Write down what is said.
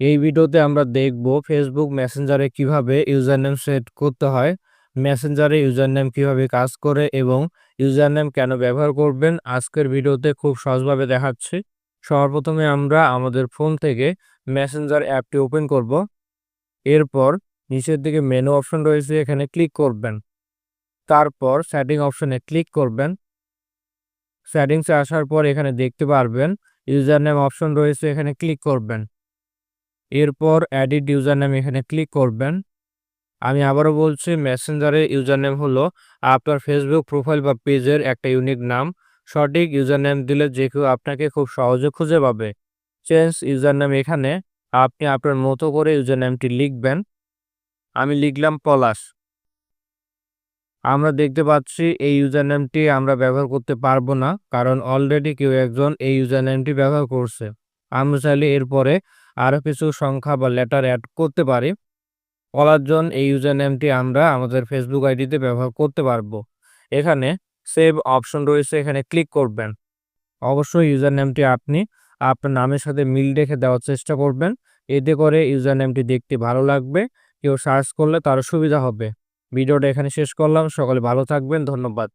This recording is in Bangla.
এই ভিডিওতে আমরা দেখব ফেসবুক মেসেঞ্জারে কীভাবে ইউজার নেম সেট করতে হয় মেসেঞ্জারে ইউজার নেম কীভাবে কাজ করে এবং ইউজার নেম কেন ব্যবহার করবেন। আজকের ভিডিওতে খুব সহজভাবে দেখাচ্ছি। সর্বপ্রথমে আমরা আমাদের ফোন থেকে মেসেঞ্জার অ্যাপটি ওপেন করব। এরপর নিচের দিকে মেনু অপশন রয়েছে, এখানে ক্লিক করবেন। তারপর সেটিং অপশনে ক্লিক করবেন। সেটিংসে আসার পর এখানে দেখতে পারবেন ইউজার নেম অপশন রয়েছে, এখানে ক্লিক করবেন। এরপর এডিট ইউজার নেম এখানে ক্লিক করবেন। আমি আবারও বলছি মেসেঞ্জারের ইউজার নেম হলো আপনার ফেসবুক প্রোফাইল বা পেজের একটা ইউনিক নাম। সঠিক ইউজার নেম দিলে যে কেউ আপনাকে খুব সহজে খুঁজে পাবে। চেঞ্জ ইউজার নেম এখানে আপনি আপনার মতো করে ইউজার নেমটি লিখবেন। আমি লিখলাম পলাশ। আমরা দেখতে পাচ্ছি এই ইউজার নেমটি আমরা ব্যবহার করতে পারব না, কারণ অলরেডি কেউ একজন এই ইউজার নেমটি ব্যবহার করছে। আমরা চাইলে এরপরে আরও কিছু সংখ্যা বা লেটার অ্যাড করতে পারি। পলাশজন এই ইউজার নেমটি আমরা আমাদের ফেসবুক আইডিতে ব্যবহার করতে পারব। এখানে সেভ অপশন রয়েছে, এখানে ক্লিক করবেন। অবশ্যই ইউজার নেমটি আপনি আপনার নামের সাথে মিল রেখে দেওয়ার চেষ্টা করবেন। এতে করে ইউজার নেমটি দেখতে ভালো লাগবে, কেউ সার্চ করলে তারও সুবিধা হবে। ভিডিওটা এখানে শেষ করলাম, সকলে ভালো থাকবেন, ধন্যবাদ।